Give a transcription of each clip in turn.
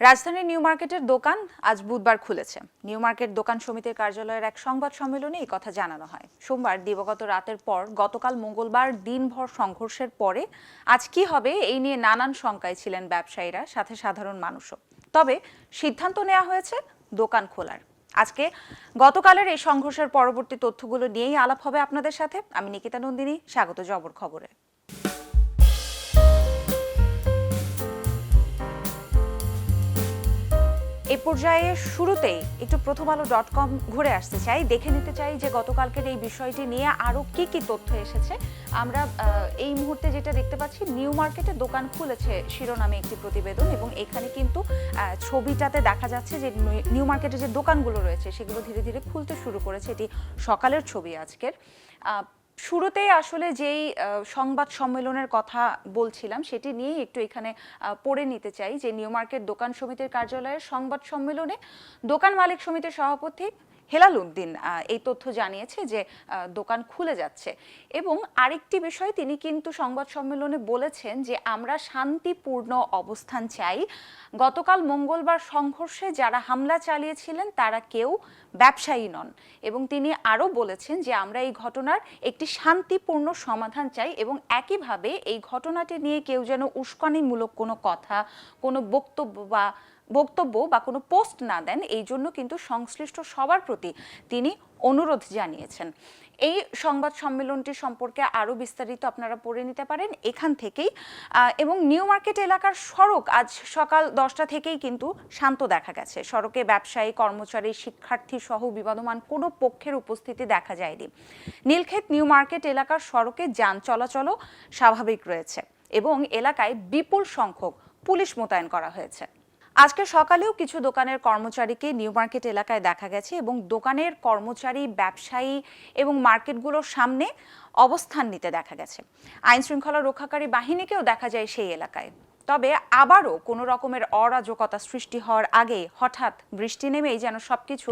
রাজধানীর নিউ মার্কেটের দোকান আজ বুধবার খুলেছে। নিউ মার্কেট দোকান সমিতির কার্যালয়ের এক সংবাদ সম্মেলনে এই কথা জানানো হয়। সোমবার দিবগত রাতের পর গতকাল মঙ্গলবার দিনভর সংঘর্ষের পরে আজ কি হবে এই নিয়ে নানান শঙ্কায় ছিলেন ব্যবসায়ীরা, সাথে সাধারণ মানুষও। তবে সিদ্ধান্ত নেওয়া হয়েছে দোকান খোলার। আজকে গতকালের এই সংঘর্ষের পরবর্তী তথ্যগুলো নিয়েই আলাপ হবে আপনাদের সাথে। আমি নিকিতা নন্দিনী, স্বাগত জবর খবরে। পর্যায়ে শুরুতেই একটু প্রথম আলো ডট কম ঘুরে আসতে চাই। দেখে নিতে চাই যে গতকালকের এই বিষয়টি নিয়ে আরও কি কি তথ্য এসেছে। আমরা এই মুহূর্তে যেটা দেখতে পাচ্ছি, নিউ মার্কেটে দোকান খুলেছে শিরোনামে একটি প্রতিবেদন এবং এখানে কিন্তু ছবিটাতে দেখা যাচ্ছে যে নিউ মার্কেটে যে দোকানগুলো রয়েছে, সেগুলো ধীরে ধীরে খুলতে শুরু করেছে। এটি সকালের ছবি আজকের। শুরুতেই আসলে যেই সংবাদ সম্মেলনের কথা বলছিলাম, সেটি নিয়ে একটু এখানে পড়ে নিতে চাই যে নিউ মার্কেট দোকান সমিতির কার্যালয়ের সংবাদ সম্মেলনে দোকান মালিক সমিতির সভাপতি হেলাল উদ্দিন এই তথ্য জানিয়েছে যে দোকান খুলে যাচ্ছে। এবং আরেকটি বিষয় তিনি কিন্তু সংবাদ সম্মেলনে বলেছেন যে, আমরা শান্তিপূর্ণ অবস্থান চাই। গতকাল মঙ্গলবার সংঘর্ষে যারা হামলা চালিয়েছিলেন, তারা কেউ ব্যবসায়ী নন। এবং তিনি আরও বলেছেন যে, আমরা এই ঘটনার একটি শান্তিপূর্ণ সমাধান চাই এবং একইভাবে এই ঘটনাটি নিয়ে কেউ যেন উস্কানিমূলক কোনো কথা, কোনো বক্তব্য বা বক্তব্য বা কোনো পোস্ট না দেন, এই জন্য কিন্তু সংশ্লিষ্ট সবার প্রতি তিনি অনুরোধ জানিয়েছেন। এই সংবাদ সম্মেলনটি সম্পর্কে আরও বিস্তারিত আপনারা পড়ে নিতে পারেন এখান থেকেই। এবং নিউ মার্কেট এলাকার সড়ক আজ সকাল দশটা থেকেই কিন্তু শান্ত দেখা গেছে। সড়কে ব্যবসায়ী, কর্মচারী, শিক্ষার্থী সহ বিবাদমান কোনো পক্ষের উপস্থিতি দেখা যায়নি। নীলক্ষেত নিউ মার্কেট এলাকার সড়কে যান চলাচলও স্বাভাবিক রয়েছে এবং এলাকায় বিপুল সংখ্যক পুলিশ মোতায়েন করা হয়েছে। আজকে সকালেও কিছু দোকানের কর্মচারীকে নিউ মার্কেট এলাকায় দেখা গেছে এবং দোকানের কর্মচারী, ব্যবসায়ী এবং মার্কেটগুলোর সামনে অবস্থান নিতে দেখা গেছে। আইন শৃঙ্খলা রক্ষাকারী বাহিনীকেও দেখা যায় সেই এলাকায়। তবে আবারও কোনো রকমের অরাজকতা সৃষ্টি হওয়ার আগে হঠাৎ বৃষ্টি নেমেই যেন সবকিছু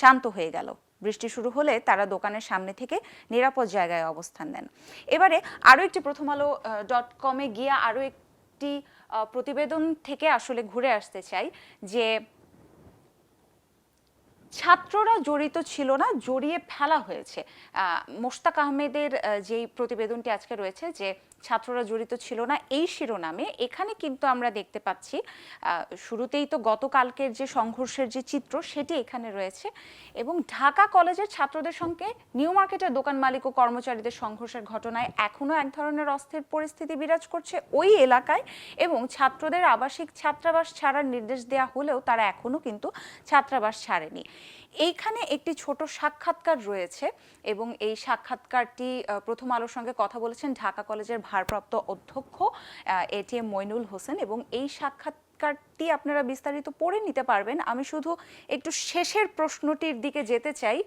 শান্ত হয়ে গেল। বৃষ্টি শুরু হলে তারা দোকানের সামনে থেকে নিরাপদ জায়গায় অবস্থান নেন। এবারে আরও একটি প্রথম আলো ডট কমে গিয়ে আরও একটি আহ, প্রতিবেদন থেকে আসলে ঘুরে আসতে চাই যে ছাত্ররা জড়িত ছিল না জড়িয়ে ফেলা হয়েছে। মোশতাক আহমেদের যেই প্রতিবেদনটি আজকে রয়েছে যে ছাত্ররা জড়িত ছিল না এই শিরোনামে। এখানে কিন্তু আমরা দেখতে পাচ্ছি শুরুতেই তো গতকালকের যে সংঘর্ষের যে চিত্র সেটি এখানে রয়েছে এবং ঢাকা কলেজের ছাত্রদের সঙ্গে নিউ মার্কেটের দোকান মালিক ও কর্মচারীদের সংঘর্ষের ঘটনায় এখনও এক ধরনের অস্থির পরিস্থিতি বিরাজ করছে ওই এলাকায় এবং ছাত্রদের আবাসিক ছাত্রাবাস ছাড়ার নির্দেশ দেওয়া হলেও তারা এখনও কিন্তু ছাত্রাবাস ছাড়েনি। এইখানে একটি ছোট সাক্ষাৎকার রয়েছে এবং এই সাক্ষাৎকারটি প্রথম আলোর সঙ্গে কথা বলেছেন ঢাকা কলেজের ভারপ্রাপ্ত অধ্যক্ষ এটিএম মইনুল হোসেন এবং এই সাক্ষাৎ সাক্ষাৎকারটি আপনারা বিস্তারিত পড়ে নিতে পারবেন। আমি শুধু একটু শেষের প্রশ্নটির দিকে যেতে চাই।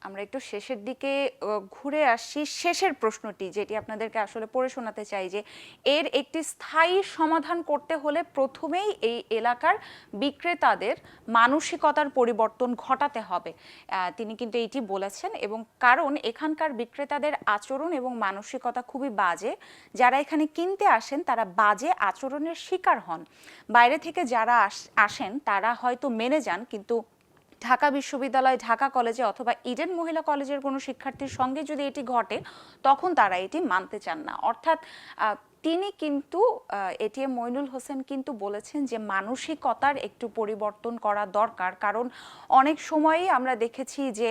আমরা একটু শেষের দিকে ঘুরে আসছি শেষের প্রশ্নটি যেটি আপনাদেরকে আসলে পড়ে শোনাতে চাই যে, এর একটি স্থায়ী সমাধান করতে হলে প্রথমেই এই এলাকার বিক্রেতাদের মানসিকতার পরিবর্তন ঘটাতে হবে। তিনি কিন্তু এইটি বলেছেন এবং কারণ এখানকার বিক্রেতাদের আচরণ এবং মানসিকতা খুবই বাজে। যারা এখানে কিনতে আসেন, তারা বাজে আচরণের শিকার হন। বাইরে থেকে যারা আস- আসেন, তারা হয়তো মেনে যান, কিন্তু ঢাকা বিশ্ববিদ্যালয়, ঢাকা কলেজে অথবা ইডেন মহিলা কলেজের কোনো শিক্ষার্থীর সঙ্গে যদি এটি ঘটে, তখন তারা এটি মানতে চান না। অর্থাৎ তিনি কিন্তু এটিএম মইনুল হোসেন কিন্তু বলেছেন যে মানসিকতার একটু পরিবর্তন করা দরকার। কারণ অনেক সময়ই আমরা দেখেছি যে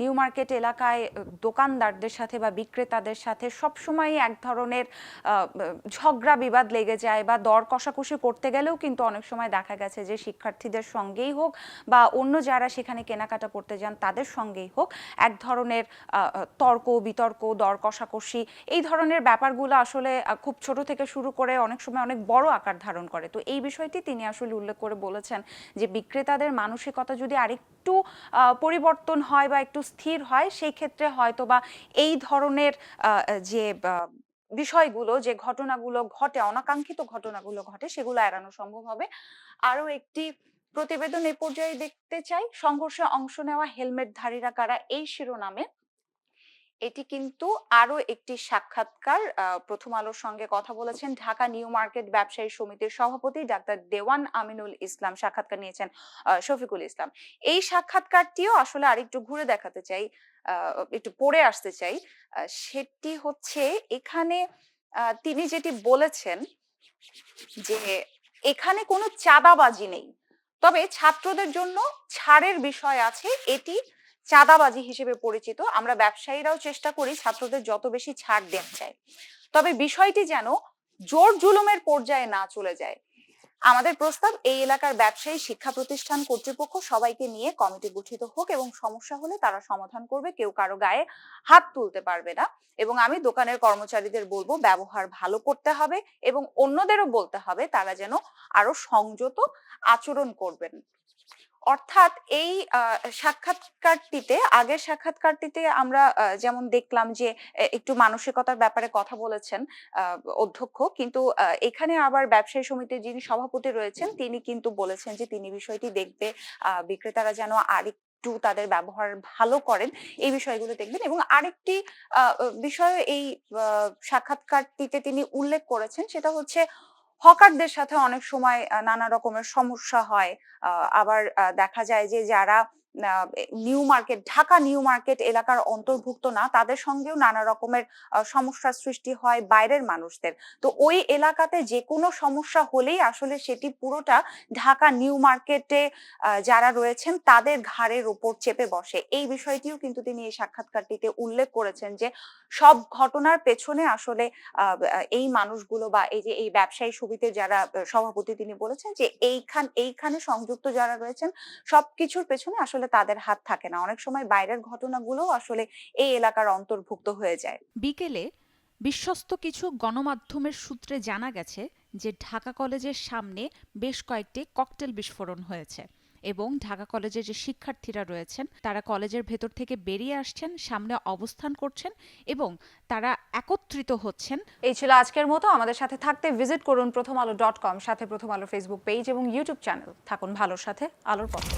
নিউ মার্কেট এলাকায় দোকানদারদের সাথে বা বিক্রেতাদের সাথে সবসময় এক ধরনের ঝগড়া বিবাদ লেগে যায় বা দর কষাকষি করতে গেলেও কিন্তু অনেক সময় দেখা গেছে যে শিক্ষার্থীদের সঙ্গেই হোক বা অন্য যারা সেখানে কেনাকাটা করতে যান তাদের সঙ্গেই হোক এক ধরনের তর্ক, বিতর্ক, দর কষাকষি এই ধরনের ব্যাপারগুলো আসলে খুব ছোট থেকে শুরু করে অনেক সময় অনেক বড় আকার ধারণ করে। তো এই বিষয়টি তিনি আসলে উল্লেখ করে বলেছেন যে বিক্রেতাদের মানসিকতা যদি আরেকটু পরিবর্তন হয় বা একটু স্থির হয়, সেই ক্ষেত্রে হয়তো বা এই ধরনের যে বিষয়গুলো, যে ঘটনাগুলো ঘটে, অনাকাঙ্ক্ষিত ঘটনাগুলো ঘটে, সেগুলো এড়ানো সম্ভব হবে। আরও একটি প্রতিবেদন এ পর্যায়ে দেখতে চাই, সংঘর্ষে অংশ নেওয়া হেলমেটধারীরা কারা, এই শিরোনামে এটি কিন্তু আরও একটি সাক্ষাৎকার প্রথম আলোর সঙ্গে কথা বলেছেন ঢাকা নিউ মার্কেট ব্যবসায়ী সমিতির সভাপতি ডাক্তার দেওয়ান আমিনুল ইসলাম, সাক্ষাৎকার নিয়েছেন শফিকুল ইসলাম। এই সাক্ষাৎকারটিও আসলে আরেকটু ঘুরে দেখাতে চাই একটু পড়ে আসতে চাই। সেটি হচ্ছে এখানে তিনি যেটি বলেছেন যে এখানে কোনো চাঁদাবাজি নেই। তবে ছাত্রদের জন্য ছাড়ের বিষয় আছে, এটি চাঁদাবাজি হিসেবে পরিচিত, আমরা ব্যবসায়ীরাও চেষ্টা করি ছাত্রদের যত বেশি ছাড় দেন চাই। তবে বিষয়টি যেন জোর জুলুমের পর্যায়ে না চলে যায়। আমাদের প্রস্তাব, এই এলাকার ব্যবসায়ী শিক্ষা প্রতিষ্ঠান কর্তৃপক্ষ সবাইকে নিয়ে কমিটি গঠিত হোক এবং সমস্যা হলে তারা সমাধান করবে, কেউ কারও গায়ে হাত তুলতে পারবে না। এবং আমি দোকানের কর্মচারীদের বলব, ব্যবহার ভালো করতে হবে এবং অন্যদেরও বলতে হবে, তারা যেন আরও সংযত আচরণ করবেন। অর্থাৎ এই সাক্ষাৎকারটিতে, আগের সাক্ষাৎকারটিতে আমরা যেমন দেখলাম যে একটু মানসিকতার ব্যাপারে কথা বলেছেন অধ্যক্ষ। কিন্তু এখানে আবার ব্যবসায়ী সমিতির যিনি সভাপতি রয়েছেন, তিনি কিন্তু বলেছেন যে, তিনি বিষয়টি দেখবে বিক্রেতারা যেন আরেকটু তাদের ব্যবহার ভালো করেন, এই বিষয়গুলো দেখবেন। এবং আরেকটি বিষয় এই সাক্ষাৎকারটিতে তিনি উল্লেখ করেছেন, সেটা হচ্ছে হকারদের সাথে অনেক সময় নানা রকমের সমস্যা হয়। আবার দেখা যায় যে যারা new market Dhaka new market এলাকার অন্তর্ভুক্ত না, তাদের সঙ্গেও নানা রকমের সমস্যার সৃষ্টি হয় বাইরের মানুষদের। তো ওই এলাকাতে যে কোনো সমস্যা হলেই আসলে সেটি পুরোটা ঢাকা নিউ মার্কেটে যারা রয়েছেন তাদের ঘাড়ের ওপর চেপে বসে। এই বিষয়টিও কিন্তু তিনি এই সাক্ষাৎকারটিতে উল্লেখ করেছেন যে, সব ঘটনার পেছনে আসলে এই মানুষগুলো বা এই যে, এই ব্যবসায়ী সমিতির যারা সভাপতি তিনি বলেছেন যে, এইখান, এইখানে সংযুক্ত যারা রয়েছেন, সবকিছুর পেছনে আসলে তাদের হাত থাকে না। অনেক সময় বাইরের ঘটনাগুলো আসলে এই এলাকার অন্তর্ভুক্ত হয়ে যায়। বিকেলে বিশ্বস্ত কিছু গণমাধ্যমের সূত্রে জানা গেছে যে ঢাকা কলেজের সামনে বেশ কয়েকটি ককটেল বিস্ফোরণ হয়েছে এবং ঢাকা কলেজের যে শিক্ষার্থীরা রয়েছেন তারা কলেজের ভেতর থেকে বেরিয়ে আসছেন সামনে অবস্থান করছেন এবং তারা একত্রিত হচ্ছেন। এই ছিল আজকের মতো। আমাদের সাথে থাকতে ভিজিট করুন প্রথম আলো ডট কম সাথে প্রথম আলো ফেসবুক পেজ এবং ইউটিউব চ্যানেল। থাকুন ভালোর সাথে আলোর পথে।